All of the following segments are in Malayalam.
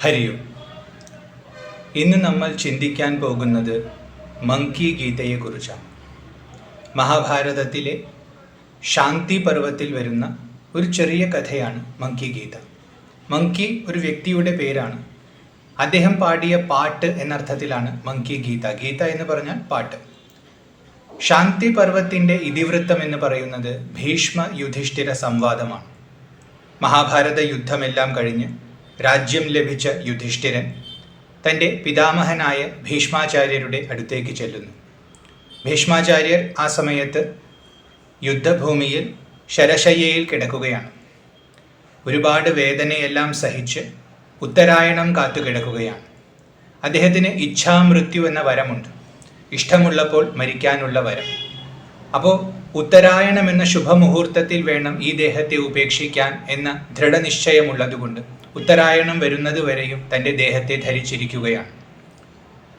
ഹരിയും ഇന്ന് നമ്മൾ ചിന്തിക്കാൻ പോകുന്നത് മങ്കി ഗീതയെക്കുറിച്ചാണ്. മഹാഭാരതത്തിലെ ശാന്തി പർവത്തിൽ വരുന്ന ഒരു ചെറിയ കഥയാണ് മങ്കി ഗീത. മങ്കി ഒരു വ്യക്തിയുടെ പേരാണ്. അദ്ദേഹം പാടിയ പാട്ട് എന്നർത്ഥത്തിലാണ് മങ്കി ഗീത. ഗീത എന്ന് പറഞ്ഞാൽ പാട്ട്. ശാന്തി പർവത്തിന്റെ ഇതിവൃത്തം എന്ന് പറയുന്നത് ഭീഷ്മ യുധിഷ്ഠിര സംവാദമാണ്. മഹാഭാരത യുദ്ധമെല്ലാം കഴിഞ്ഞ് രാജ്യം ലഭിച്ച യുധിഷ്ഠിരൻ തന്റെ പിതാമഹനായ ഭീഷ്മാചാര്യരുടെ അടുത്തേക്ക് ചെല്ലുന്നു. ഭീഷ്മാചാര്യർ ആ സമയത്ത് യുദ്ധഭൂമിയിൽ ശരശയ്യയിൽ കിടക്കുകയാണ്. ഒരുപാട് വേദനയെല്ലാം സഹിച്ച് ഉത്തരായണം കാത്തു കിടക്കുകയാണ്. അദ്ദേഹത്തിന് ഇച്ഛാമൃത്യു എന്ന വരമുണ്ട്. ഇഷ്ടമുള്ളപ്പോൾ മരിക്കാനുള്ള വരം. അപ്പോൾ ഉത്തരായണം എന്ന ശുഭമുഹൂർത്തത്തിൽ വേണം ഈ ദേഹത്തെ ഉപേക്ഷിക്കാൻ എന്ന ദൃഢനിശ്ചയമുള്ളതുകൊണ്ട് ഉത്തരായണം വരുന്നത് വരെയും തന്റെ ദേഹത്തെ ധരിച്ചിരിക്കുകയാണ്.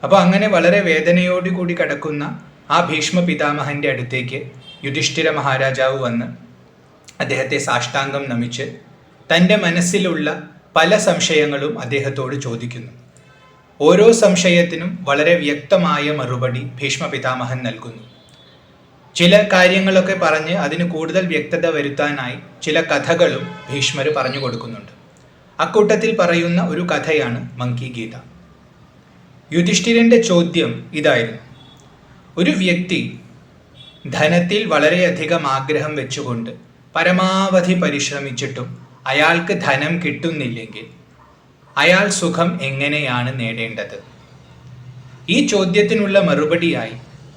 അപ്പോൾ അങ്ങനെ വളരെ വേദനയോടുകൂടി കടക്കുന്ന ആ ഭീഷ്മ പിതാമഹന്റെ അടുത്തേക്ക് യുധിഷ്ഠിര മഹാരാജാവ് വന്ന് അദ്ദേഹത്തെ സാഷ്ടാംഗം നമിച്ച് തന്റെ മനസ്സിലുള്ള പല സംശയങ്ങളും അദ്ദേഹത്തോട് ചോദിക്കുന്നു. ഓരോ സംശയത്തിനും വളരെ വ്യക്തമായ മറുപടി ഭീഷ്മ പിതാമഹൻ നൽകുന്നു. ചില കാര്യങ്ങളൊക്കെ പറഞ്ഞ് അതിന് കൂടുതൽ വ്യക്തത വരുത്താനായി ചില കഥകളും ഭീഷ്മർ പറഞ്ഞു കൊടുക്കുന്നുണ്ട്. അക്കൂട്ടത്തിൽ പറയുന്ന ഒരു കഥയാണ് മങ്കി ഗീത. യുധിഷ്ഠിരന്റെ ചോദ്യം ഇതായിരുന്നു. ഒരു വ്യക്തി ധനത്തിൽ വളരെയധികം ആഗ്രഹം വെച്ചുകൊണ്ട് പരമാവധി പരിശ്രമിച്ചിട്ടും അയാൾക്ക് ധനം കിട്ടുന്നില്ലെങ്കിൽ അയാൾ സുഖം എങ്ങനെയാണ് നേടേണ്ടത്? ഈ ചോദ്യത്തിനുള്ള മറുപടിയായി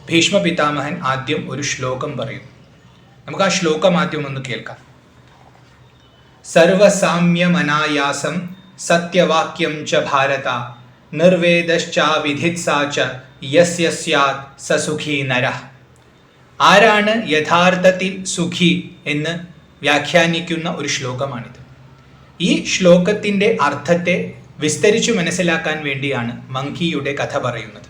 ഭീഷ്മ പിതാമഹൻ ആദ്യം ഒരു ശ്ലോകം പറയും. നമുക്ക് ആ ശ്ലോകം ആദ്യം ഒന്ന് കേൾക്കാം. സർവസാമ്യമനായാസം സത്യവാക്യം ച ഭാരത. നിർവേദശ്ചാ വിധിത്സാ ച യസ്യ സ്യാത് സസുഖി നര. ആരാണ് യഥാർത്ഥത്തിൽ സുഖി എന്ന് വ്യാഖ്യാനിക്കുന്ന ഒരു ശ്ലോകമാണിത്. ഈ ശ്ലോകത്തിന്റെ അർത്ഥത്തെ വിസ്തരിച്ചു മനസ്സിലാക്കാൻ വേണ്ടിയാണ് മങ്കിയുടെ കഥ പറയുന്നത്.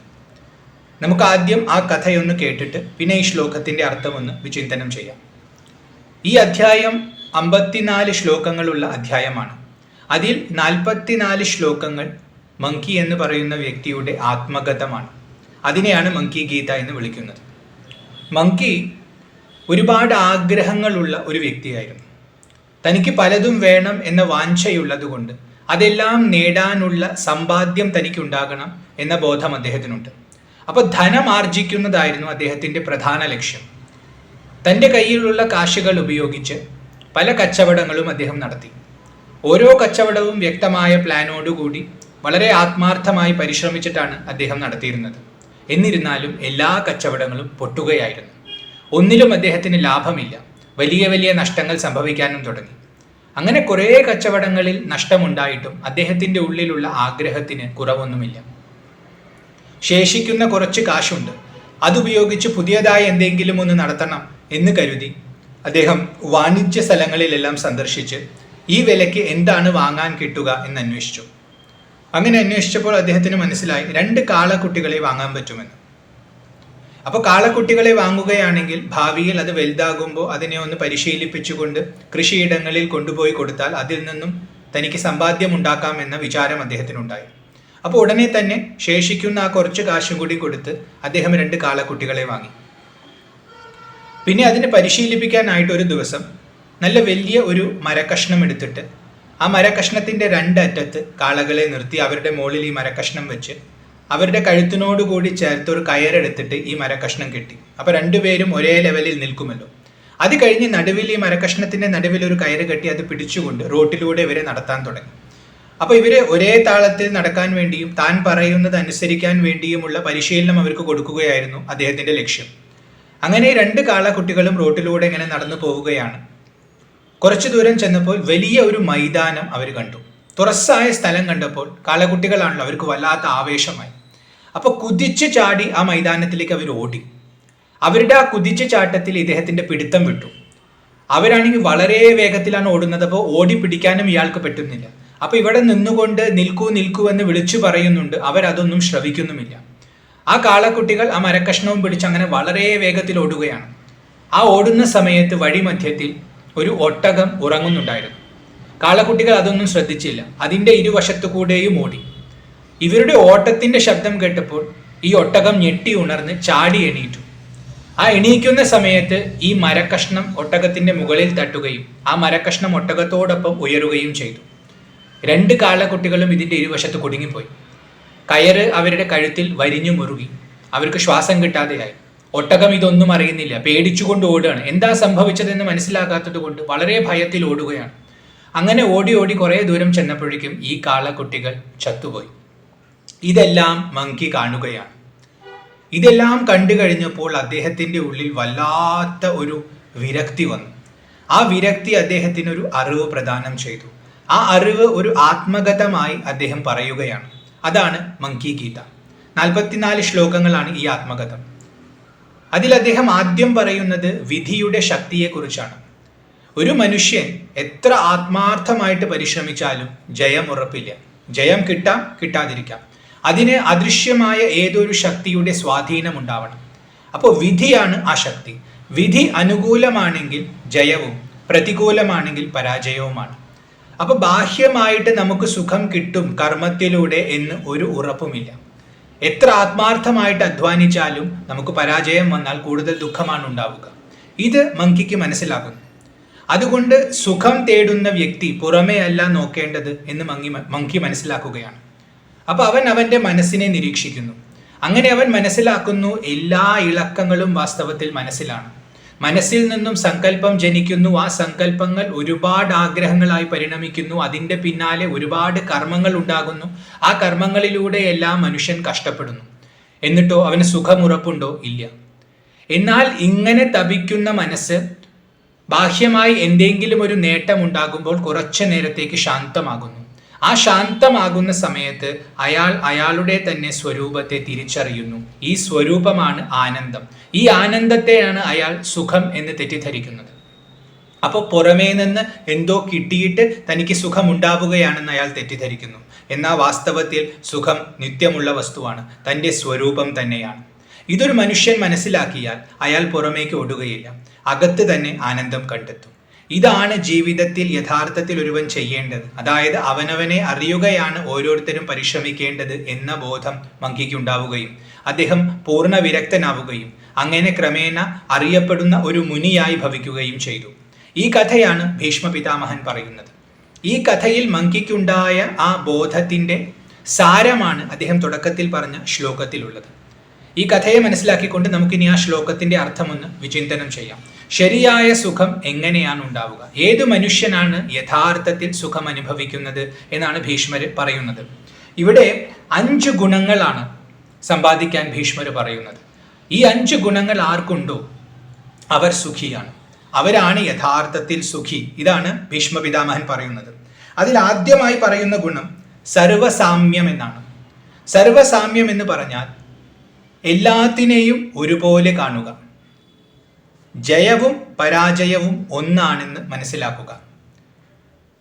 നമുക്ക് ആദ്യം ആ കഥയൊന്ന് കേട്ടിട്ട് പിന്നെ ഈ ശ്ലോകത്തിന്റെ അർത്ഥമൊന്ന് വിചിന്തനം ചെയ്യാം. ഈ അധ്യായം അമ്പത്തിനാല് ശ്ലോകങ്ങളുള്ള അധ്യായമാണ്. അതിൽ നാൽപ്പത്തിനാല് ശ്ലോകങ്ങൾ മങ്കി എന്ന് പറയുന്ന വ്യക്തിയുടെ ആത്മഗതമാണ് അതിനെയാണ് മങ്കി ഗീത എന്ന് വിളിക്കുന്നത്. മങ്കി ഒരുപാട് ആഗ്രഹങ്ങളുള്ള ഒരു വ്യക്തിയായിരുന്നു. തനിക്ക് പലതും വേണം എന്ന വാഞ്ചയുള്ളതുകൊണ്ട് അതെല്ലാം നേടാനുള്ള സമ്പാദ്യം തനിക്കുണ്ടാകണം എന്ന ബോധം അദ്ദേഹത്തിനുണ്ട്. അപ്പോൾ ധനം ആർജിക്കുന്നതായിരുന്നു അദ്ദേഹത്തിന്റെ പ്രധാന ലക്ഷ്യം. തന്റെ കയ്യിലുള്ള കാശുകൾ ഉപയോഗിച്ച് പല കച്ചവടങ്ങളും അദ്ദേഹം നടത്തി. ഓരോ കച്ചവടവും വ്യക്തമായ പ്ലാനോടുകൂടി വളരെ ആത്മാർത്ഥമായി പരിശ്രമിച്ചിട്ടാണ് അദ്ദേഹം നടത്തിയിരുന്നത്. എന്നിരുന്നാലും എല്ലാ കച്ചവടങ്ങളും പൊട്ടുകയായിരുന്നു. ഒന്നിലും അദ്ദേഹത്തിന് ലാഭമില്ല. വലിയ വലിയ നഷ്ടങ്ങൾ സംഭവിക്കാനും തുടങ്ങി. അങ്ങനെ കുറേ കച്ചവടങ്ങളിൽ നഷ്ടമുണ്ടായിട്ടും അദ്ദേഹത്തിന്റെ ഉള്ളിലുള്ള ആഗ്രഹത്തിന് കുറവൊന്നുമില്ല. ശേഷിക്കുന്ന കുറച്ച് കാശുണ്ട്. അതുപയോഗിച്ച് പുതിയതായി എന്തെങ്കിലും ഒന്ന് നടത്തണം. എന്ന് കരുതി അദ്ദേഹം വാണിജ്യ സ്ഥലങ്ങളിലെല്ലാം സന്ദർശിച്ച് ഈ വിലയ്ക്ക് എന്താണ് വാങ്ങാൻ കിട്ടുക എന്ന് അന്വേഷിച്ചു. അങ്ങനെ അന്വേഷിച്ചപ്പോൾ അദ്ദേഹത്തിന് മനസ്സിലായി രണ്ട് കാളക്കുട്ടികളെ വാങ്ങാൻ പറ്റുമെന്ന്. അപ്പോൾ കാളക്കുട്ടികളെ വാങ്ങുകയാണെങ്കിൽ ഭാവിയിൽ അത് വലുതാകുമ്പോൾ അതിനെ ഒന്ന് പരിശീലിപ്പിച്ചുകൊണ്ട് കൃഷിയിടങ്ങളിൽ കൊണ്ടുപോയി കൊടുത്താൽ അതിൽ നിന്നും തനിക്ക് സമ്പാദ്യം ഉണ്ടാക്കാമെന്ന വിചാരം അദ്ദേഹത്തിനുണ്ടായി. അപ്പോൾ ഉടനെ തന്നെ ശേഷിക്കുന്ന ആ കുറച്ച് കാശും കൂടി കൊടുത്ത് അദ്ദേഹം രണ്ട് കാളക്കുട്ടികളെ വാങ്ങി. പിന്നെ അതിനെ പരിശീലിപ്പിക്കാനായിട്ട് ഒരു ദിവസം നല്ല വലിയ ഒരു മരക്കഷ്ണം എടുത്തിട്ട് ആ മരക്കഷ്ണത്തിന്റെ രണ്ടറ്റത്ത് കാളകളെ നിർത്തി അവരുടെ മുകളിൽ ഈ മരക്കഷ്ണം വെച്ച് അവരുടെ കഴുത്തിനോട് കൂടി ചേർത്ത് ഒരു കയറെടുത്തിട്ട് ഈ മരക്കഷ്ണം കെട്ടി. അപ്പോൾ രണ്ടുപേരും ഒരേ ലെവലിൽ നിൽക്കുമല്ലോ. അത് കഴിഞ്ഞ് നടുവിൽ ഈ മരക്കഷ്ണത്തിന്റെ നടുവിൽ ഒരു കയറ് കെട്ടി അത് പിടിച്ചുകൊണ്ട് റോട്ടിലൂടെ ഇവരെ നടത്താൻ തുടങ്ങി. അപ്പോൾ ഇവരെ ഒരേ താളത്തിൽ നടക്കാൻ വേണ്ടിയും താൻ പറയുന്നത് അനുസരിക്കാൻ വേണ്ടിയുമുള്ള പരിശീലനം അവർക്ക് കൊടുക്കുകയായിരുന്നു അദ്ദേഹത്തിന്റെ ലക്ഷ്യം. അങ്ങനെ രണ്ട് കാളക്കുട്ടികളും റോട്ടിലൂടെ ഇങ്ങനെ നടന്നു പോവുകയാണ്. കുറച്ചു ദൂരം ചെന്നപ്പോൾ വലിയ ഒരു മൈതാനം അവർ കണ്ടു. തുറസ്സായ സ്ഥലം കണ്ടപ്പോൾ കാളക്കുട്ടികളാണല്ലോ അവർക്ക് വല്ലാത്ത ആവേശമായി. അപ്പോൾ കുതിച്ചു ചാടി ആ മൈതാനത്തിലേക്ക് അവർ ഓടി. അവരുടെ ആ കുതിച്ചു ചാട്ടത്തിൽ ഇദ്ദേഹത്തിന്റെ പിടുത്തം വിട്ടു. അവരാണെങ്കിൽ വളരെ വേഗത്തിലാണ് ഓടുന്നത് അപ്പോൾ ഓടി പിടിക്കാനും ഇയാൾക്ക് പറ്റുന്നില്ല. അപ്പോൾ ഇവിടെ നിന്നുകൊണ്ട് നിൽക്കൂ നിൽക്കൂ എന്ന് വിളിച്ചു പറയുന്നുണ്ട്. അവരതൊന്നും ശ്രവിക്കുന്നുമില്ല. ആ കാളക്കുട്ടികൾ ആ മരക്കഷ്ണവും പിടിച്ച് അങ്ങനെ വളരെ വേഗത്തിൽ ഓടുകയാണ്. ആ ഓടുന്ന സമയത്ത് വഴിമധ്യത്തിൽ ഒരു ഒട്ടകം ഉറങ്ങുന്നുണ്ടായിരുന്നു. കാളക്കുട്ടികൾ അതൊന്നും ശ്രദ്ധിച്ചില്ല. അതിന്റെ ഇരുവശത്തു കൂടെയും ഓടി. ഇവരുടെ ഓട്ടത്തിന്റെ ശബ്ദം കേട്ടപ്പോൾ ഈ ഒട്ടകം ഞെട്ടി ഉണർന്ന് ചാടി എണീറ്റു. ആ എണീക്കുന്ന സമയത്ത് ഈ മരക്കഷ്ണം ഒട്ടകത്തിന്റെ മുകളിൽ തട്ടുകയും ആ മരക്കഷ്ണം ഒട്ടകത്തോടൊപ്പം ഉയരുകയും ചെയ്തു. രണ്ട് കാളക്കുട്ടികളും ഇതിന്റെ ഇരുവശത്ത് കുടുങ്ങിപ്പോയി. കയറ് അവരുടെ കഴുത്തിൽ വരിഞ്ഞു മുറുകി. അവർക്ക് ശ്വാസം കിട്ടാതെയായി. ഒട്ടകം ഇതൊന്നും അറിയുന്നില്ല. പേടിച്ചുകൊണ്ട് ഓടുകയാണ്. എന്താ സംഭവിച്ചതെന്ന് മനസ്സിലാകാത്തത് കൊണ്ട് വളരെ ഭയത്തിൽ ഓടുകയാണ്. അങ്ങനെ ഓടി ഓടി കുറേ ദൂരം ചെന്നപ്പോഴേക്കും ഈ കാളക്കുട്ടികൾ ചത്തുപോയി. ഇതെല്ലാം മങ്കി കാണുകയാണ്. ഇതെല്ലാം കണ്ടു കഴിഞ്ഞപ്പോൾ അദ്ദേഹത്തിന്റെ ഉള്ളിൽ വല്ലാത്ത ഒരു വിരക്തി വന്നു. ആ വിരക്തി അദ്ദേഹത്തിന് ഒരു അറിവ് പ്രദാനം ചെയ്തു. ആ അറിവ് ഒരു ആത്മഗതമായി അദ്ദേഹം പറയുകയാണ്. അതാണ് മങ്കി ഗീത. നാൽപ്പത്തിനാല് ശ്ലോകങ്ങളാണ് ഈ ആത്മകഥം. അതിൽ അദ്ദേഹം ആദ്യം പറയുന്നത് വിധിയുടെ ശക്തിയെക്കുറിച്ചാണ്. ഒരു മനുഷ്യൻ എത്ര ആത്മാർത്ഥമായിട്ട് പരിശ്രമിച്ചാലും ജയം ഉറപ്പില്ല. ജയം കിട്ടാം കിട്ടാതിരിക്കാം. അതിന് അദൃശ്യമായ ഏതൊരു ശക്തിയുടെ സ്വാധീനം ഉണ്ടാവണം. അപ്പോൾ വിധിയാണ് ആ ശക്തി. വിധി അനുകൂലമാണെങ്കിൽ ജയവും പ്രതികൂലമാണെങ്കിൽ പരാജയവുമാണ്. അപ്പൊ ബാഹ്യമായിട്ട് നമുക്ക് സുഖം കിട്ടും കർമ്മത്തിലൂടെ എന്ന് ഒരു ഉറപ്പുമില്ല. എത്ര ആത്മാർത്ഥമായിട്ട് അധ്വാനിച്ചാലും നമുക്ക് പരാജയം വന്നാൽ കൂടുതൽ ദുഃഖമാണ് ഉണ്ടാവുക. ഇത് മങ്കിക്ക് മനസ്സിലാകുന്നു അതുകൊണ്ട് സുഖം തേടുന്ന വ്യക്തി പുറമേ അല്ല നോക്കേണ്ടത് എന്ന് മങ്കി മങ്കി മനസ്സിലാക്കുകയാണ്. അപ്പൊ അവൻ അവന്റെ മനസ്സിനെ നിരീക്ഷിക്കുന്നു. അങ്ങനെ അവൻ മനസ്സിലാക്കുന്നു എല്ലാ ഇളക്കങ്ങളും വാസ്തവത്തിൽ മനസ്സിലാണ്. മനസ്സിൽ നിന്നും സങ്കല്പം ജനിക്കുന്നു. ആ സങ്കല്പങ്ങൾ ഒരുപാട് ആഗ്രഹങ്ങളായി പരിണമിക്കുന്നു. അതിന്റെ പിന്നാലെ ഒരുപാട് കർമ്മങ്ങൾ ഉണ്ടാകുന്നു. ആ കർമ്മങ്ങളിലൂടെ എല്ലാം മനുഷ്യൻ കഷ്ടപ്പെടുന്നു. എന്നിട്ടോ അവന് സുഖമുറപ്പുണ്ടോ? ഇല്ല. എന്നാൽ ഇങ്ങനെ തപിക്കുന്ന മനസ്സ് ബാഹ്യമായി എന്തെങ്കിലും ഒരു നേട്ടം ഉണ്ടാകുമ്പോൾ കുറച്ചു നേരത്തേക്ക് ശാന്തമാകുന്നു. ആ ശാന്തമാകുന്ന സമയത്ത് അയാൾ അയാളുടെ തന്നെ സ്വരൂപത്തെ തിരിച്ചറിയുന്നു. ഈ സ്വരൂപമാണ് ആനന്ദം. ഈ ആനന്ദത്തെയാണ് അയാൾ സുഖം എന്ന് തെറ്റിദ്ധരിക്കുന്നത്. അപ്പോൾ പുറമേ നിന്ന് എന്തോ കിട്ടിയിട്ട് തനിക്ക് സുഖം ഉണ്ടാവുകയാണെന്ന് അയാൾ തെറ്റിദ്ധരിക്കുന്നു. എന്നാൽ വാസ്തവത്തിൽ സുഖം നിത്യമുള്ള വസ്തുവാണ്. തന്റെ സ്വരൂപം തന്നെയാണ്. ഇതൊരു മനുഷ്യൻ മനസ്സിലാക്കിയാൽ അയാൾ പുറമേക്ക് ഓടുകയില്ല. അകത്ത് തന്നെ ആനന്ദം കണ്ടെത്തും. ഇതാണ് ജീവിതത്തിൽ യഥാർത്ഥത്തിൽ ഒരുവൻ ചെയ്യേണ്ടത്. അതായത് അവനവനെ അറിയുകയാണ് ഓരോരുത്തരും പരിശ്രമിക്കേണ്ടത് എന്ന ബോധം മങ്കിക്ക് ഉണ്ടാവുകയും അദ്ദേഹം പൂർണ വിരക്തനാവുകയും അങ്ങനെ ക്രമേണ അറിയപ്പെടുന്ന ഒരു മുനിയായി ഭവിക്കുകയും ചെയ്തു. ഈ കഥയാണ് ഭീഷ്മ പിതാമഹൻ പറയുന്നത്. ഈ കഥയിൽ മങ്കിക്കുണ്ടായ ആ ബോധത്തിന്റെ സാരമാണ് അദ്ദേഹം തുടക്കത്തിൽ പറഞ്ഞ ശ്ലോകത്തിലുള്ളത്. ഈ കഥയെ മനസ്സിലാക്കിക്കൊണ്ട് നമുക്കിനി ആ ശ്ലോകത്തിന്റെ അർത്ഥമൊന്ന് വിചിന്തനം ചെയ്യാം. ശരിയായ സുഖം എങ്ങനെയാണ് ഉണ്ടാവുക ഏത് മനുഷ്യനാണ് യഥാർത്ഥത്തിൽ സുഖം അനുഭവിക്കുന്നത് എന്നാണ് ഭീഷ്മർ പറയുന്നത്. ഇവിടെ അഞ്ച് ഗുണങ്ങളാണ് സമ്പാദിക്കാൻ ഭീഷ്മർ പറയുന്നത്. ഈ അഞ്ച് ഗുണങ്ങൾ ആർക്കുണ്ടോ? അവർ സുഖിയാണ്. അവരാണ് യഥാർത്ഥത്തിൽ സുഖി. ഇതാണ് ഭീഷ്മ പിതാമഹൻ പറയുന്നത്. അതിൽ ആദ്യമായി പറയുന്ന ഗുണം സർവസാമ്യം എന്നാണ്. സർവസാമ്യം എന്ന് പറഞ്ഞാൽ എല്ലാത്തിനെയും ഒരുപോലെ കാണുക. ജയവും പരാജയവും ഒന്നാണെന്ന് മനസ്സിലാക്കുക.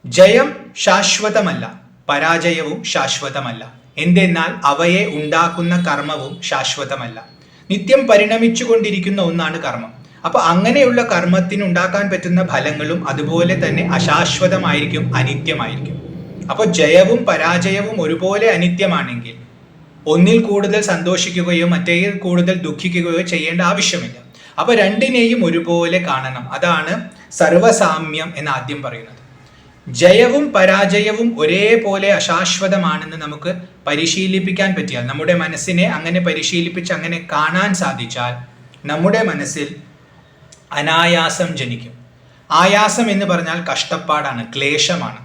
ജയം ശാശ്വതമല്ല പരാജയവും ശാശ്വതമല്ല. എന്തെന്നാൽ അവയെ ഉണ്ടാക്കുന്ന കർമ്മവും ശാശ്വതമല്ല. നിത്യം പരിണമിച്ചുകൊണ്ടിരിക്കുന്ന ഒന്നാണ് കർമ്മം. അപ്പൊ അങ്ങനെയുള്ള കർമ്മത്തിന് ഉണ്ടാക്കാൻ പറ്റുന്ന ഫലങ്ങളും അതുപോലെ തന്നെ അശാശ്വതമായിരിക്കും അനിത്യമായിരിക്കും. അപ്പോൾ ജയവും പരാജയവും ഒരുപോലെ അനിത്യമാണെങ്കിൽ ഒന്നിൽ കൂടുതൽ സന്തോഷിക്കുകയോ മറ്റേതിൽ കൂടുതൽ ദുഃഖിക്കുകയോ ചെയ്യേണ്ട ആവശ്യമില്ല. അപ്പൊ രണ്ടിനെയും ഒരുപോലെ കാണണം. അതാണ് സർവസാമ്യം എന്ന് ആദ്യം പറയുന്നത്. ജയവും പരാജയവും ഒരേപോലെ അശാശ്വതമാണെന്ന് നമുക്ക് പരിശീലിപ്പിക്കാൻ പറ്റിയാൽ നമ്മുടെ മനസ്സിനെ അങ്ങനെ പരിശീലിപ്പിച്ച് അങ്ങനെ കാണാൻ സാധിച്ചാൽ നമ്മുടെ മനസ്സിൽ അനായാസം ജനിക്കും. ആയാസം എന്ന് പറഞ്ഞാൽ കഷ്ടപ്പാടാണ് ക്ലേശമാണ്.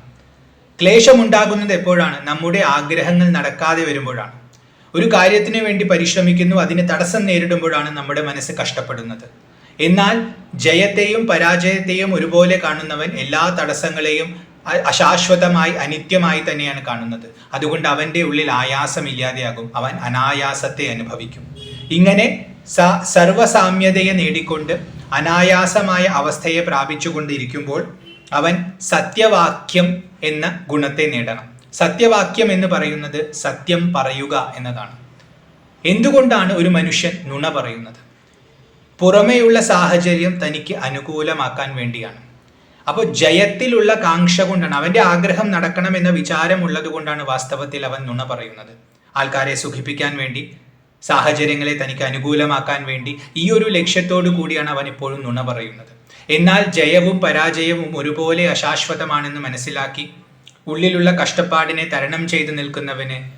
ക്ലേശമുണ്ടാകുന്നത് എപ്പോഴാണ്? നമ്മുടെ ആഗ്രഹങ്ങൾ നടക്കാതെ വരുമ്പോഴാണ്. ഒരു കാര്യത്തിന് വേണ്ടി പരിശ്രമിക്കുന്നു അതിന് തടസ്സം നേരിടുമ്പോഴാണ് നമ്മുടെ മനസ്സ് കഷ്ടപ്പെടുന്നത്. എന്നാൽ ജയത്തെയും പരാജയത്തെയും ഒരുപോലെ കാണുന്നവൻ എല്ലാ തടസ്സങ്ങളെയും അശാശ്വതമായി അനിത്യമായി തന്നെയാണ് കാണുന്നത്. അതുകൊണ്ട് അവന്റെ ഉള്ളിൽ ആയാസം ഇല്ലാതെയാകും അവൻ അനായാസത്തെ അനുഭവിക്കും. ഇങ്ങനെ സ സർവസാമ്യതയെ നേടിക്കൊണ്ട് അനായാസമായ അവസ്ഥയെ പ്രാപിച്ചുകൊണ്ടിരിക്കുമ്പോൾ അവൻ സത്യവാക്യം എന്ന ഗുണത്തെ നേടണം. സത്യവാക്യം എന്ന് പറയുന്നത് സത്യം പറയുക എന്നതാണ്. എന്തുകൊണ്ടാണ് ഒരു മനുഷ്യൻ നുണ പറയുന്നത്? പുറമേയുള്ള സാഹചര്യം തനിക്ക് അനുകൂലമാക്കാൻ വേണ്ടിയാണ്. അപ്പോൾ ജയത്തിലുള്ള കാക്ഷ കൊണ്ടാണ് അവന്റെ ആഗ്രഹം നടക്കണം എന്ന വിചാരമുള്ളത് കൊണ്ടാണ് വാസ്തവത്തിൽ അവൻ നുണ പറയുന്നത്. ആൾക്കാരെ സുഖിപ്പിക്കാൻ വേണ്ടി സാഹചര്യങ്ങളെ തനിക്ക് അനുകൂലമാക്കാൻ വേണ്ടി ഈ ഒരു ലക്ഷ്യത്തോടു കൂടിയാണ് അവൻ ഇപ്പോഴും നുണ പറയുന്നത്. എന്നാൽ ജയവും പരാജയവും ഒരുപോലെ അശാശ്വതമാണെന്ന് മനസ്സിലാക്കി ഉള്ളിലുള്ള കഷ്ടപ്പാടിനെ തരണം ചെയ്തു നിൽക്കുന്നവന്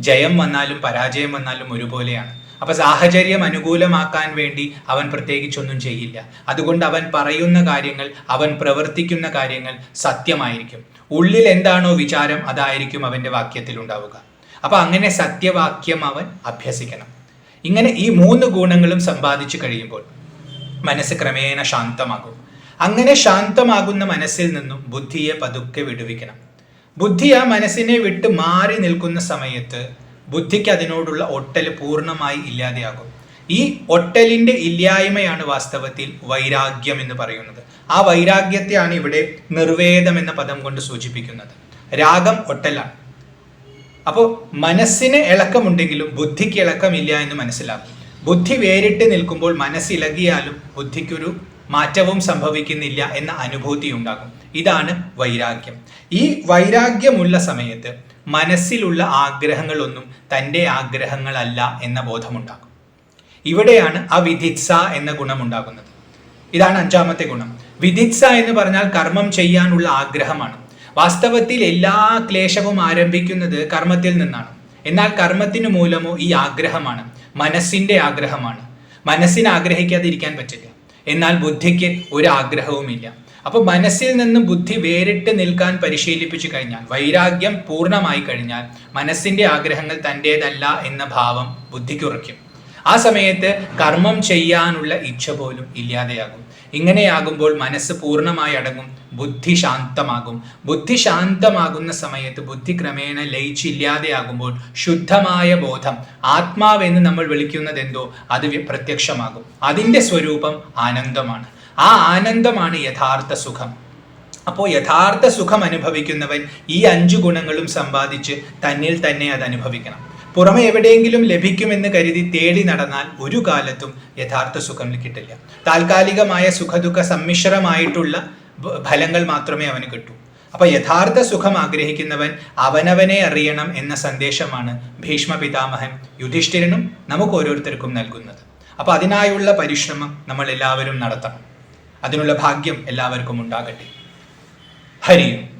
ജയം വന്നാലും പരാജയം വന്നാലും ഒരുപോലെയാണ്. അപ്പൊ സാഹചര്യം അനുകൂലമാക്കാൻ വേണ്ടി അവൻ പ്രത്യേകിച്ചൊന്നും ചെയ്യില്ല. അതുകൊണ്ട് അവൻ പറയുന്ന കാര്യങ്ങൾ അവൻ പ്രവർത്തിക്കുന്ന കാര്യങ്ങൾ സത്യമായിരിക്കും. ഉള്ളിൽ എന്താണോ വിചാരം അതായിരിക്കും അവന്റെ വാക്യത്തിൽ ഉണ്ടാവുക. അപ്പൊ അങ്ങനെ സത്യവാക്യം അവൻ അഭ്യസിക്കണം. ഇങ്ങനെ ഈ മൂന്ന് ഗുണങ്ങളും സമ്പാദിച്ചു കഴിയുമ്പോൾ മനസ്സ് ക്രമേണ ശാന്തമാകും. അങ്ങനെ ശാന്തമാകുന്ന മനസ്സിൽ നിന്നും ബുദ്ധിയെ പതുക്കെ വിടുവിക്കണം. ബുദ്ധി ആ മനസ്സിനെ വിട്ട് മാറി നിൽക്കുന്ന സമയത്ത് ബുദ്ധിക്ക് അതിനോടുള്ള ഒട്ടൽ പൂർണമായി ഇല്ലാതെയാകും. ഈ ഒട്ടലിന്റെ ഇല്ലായ്മയാണ് വാസ്തവത്തിൽ വൈരാഗ്യം എന്ന് പറയുന്നത്. ആ വൈരാഗ്യത്തെയാണ് ഇവിടെ നിർവേദം എന്ന പദം കൊണ്ട് സൂചിപ്പിക്കുന്നത്. രാഗം ഒട്ടലാണ്. അപ്പോൾ മനസ്സിന് ഇളക്കമുണ്ടെങ്കിലും ബുദ്ധിക്ക് ഇളക്കമില്ല എന്ന് മനസ്സിലാക്കും ബുദ്ധി വേറിട്ട് നിൽക്കുമ്പോൾ മനസ്സിലകിയാലും ബുദ്ധിക്കൊരു മാറ്റവും സംഭവിക്കുന്നില്ല എന്ന അനുഭൂതി ഉണ്ടാകും ഇതാണ് വൈരാഗ്യം. ഈ വൈരാഗ്യമുള്ള സമയത്ത് മനസ്സിലുള്ള ആഗ്രഹങ്ങളൊന്നും തന്റെ ആഗ്രഹങ്ങളല്ല എന്ന ബോധമുണ്ടാകും. ഇവിടെയാണ് അവിധിത്സ എന്ന ഗുണമുണ്ടാകുന്നത്. ഇതാണ് അഞ്ചാമത്തെ ഗുണം. വിധിത്സ എന്ന് പറഞ്ഞാൽ കർമ്മം ചെയ്യാനുള്ള ആഗ്രഹമാണ്. വാസ്തവത്തിൽ എല്ലാ ക്ലേശവും ആരംഭിക്കുന്നത് കർമ്മത്തിൽ നിന്നാണ്. എന്നാൽ കർമ്മത്തിന് മൂലമോ ഈ ആഗ്രഹമാണ്. മനസ്സിന്റെ ആഗ്രഹമാണ്. മനസ്സിന് ആഗ്രഹിക്കാതിരിക്കാൻ പറ്റില്ല. എന്നാൽ ബുദ്ധിക്ക് ഒരു ആഗ്രഹവുമില്ല അപ്പൊ മനസ്സിൽ നിന്നും ബുദ്ധി വേറിട്ട് നിൽക്കാൻ പരിശീലിപ്പിച്ചു കഴിഞ്ഞാൽ വൈരാഗ്യം പൂർണമായി കഴിഞ്ഞാൽ മനസ്സിന്റെ ആഗ്രഹങ്ങൾ തന്റേതല്ല എന്ന ഭാവം ബുദ്ധിക്ക് ഉറയ്ക്കും. ആ സമയത്ത് കർമ്മം ചെയ്യാനുള്ള ഇച്ഛ പോലും ഇല്ലാതെയാകും. ഇങ്ങനെയാകുമ്പോൾ മനസ്സ് പൂർണമായി അടങ്ങും ബുദ്ധി ശാന്തമാകും. ബുദ്ധി ശാന്തമാകുന്ന സമയത്ത് ബുദ്ധി ക്രമേണ ലയിച്ചില്ലാതെയാകുമ്പോൾ ശുദ്ധമായ ബോധം ആത്മാവെന്ന് നമ്മൾ വിളിക്കുന്നത് എന്തോ അത് പ്രത്യക്ഷമാകും. അതിന്റെ സ്വരൂപം ആനന്ദമാണ്. ആ ആനന്ദമാണ് യഥാർത്ഥ സുഖം. അപ്പോൾ യഥാർത്ഥ സുഖം അനുഭവിക്കുന്നവൻ ഈ അഞ്ചു ഗുണങ്ങളും സമ്പാദിച്ച് തന്നിൽ തന്നെ അത് അനുഭവിക്കണം. പുറമെ എവിടെയെങ്കിലും ലഭിക്കുമെന്ന് കരുതി തേടി നടന്നാൽ ഒരു കാലത്തും യഥാർത്ഥ സുഖം കിട്ടില്ല. താൽക്കാലികമായ സുഖദുഃഖ സമ്മിശ്രമായിട്ടുള്ള ഫലങ്ങൾ മാത്രമേ അവന് കിട്ടൂ. അപ്പൊ യഥാർത്ഥ സുഖം ആഗ്രഹിക്കുന്നവൻ അവനവനെ അറിയണം എന്ന സന്ദേശമാണ് ഭീഷ്മ പിതാമഹൻ യുധിഷ്ഠിരനും നമുക്ക് ഓരോരുത്തർക്കും നൽകുന്നത്. അപ്പൊ അതിനായുള്ള പരിശ്രമം നമ്മൾ എല്ലാവരും നടത്തണം. അതിനുള്ള ഭാഗ്യം എല്ലാവർക്കും ഉണ്ടാകട്ടെ. ഹരിയും.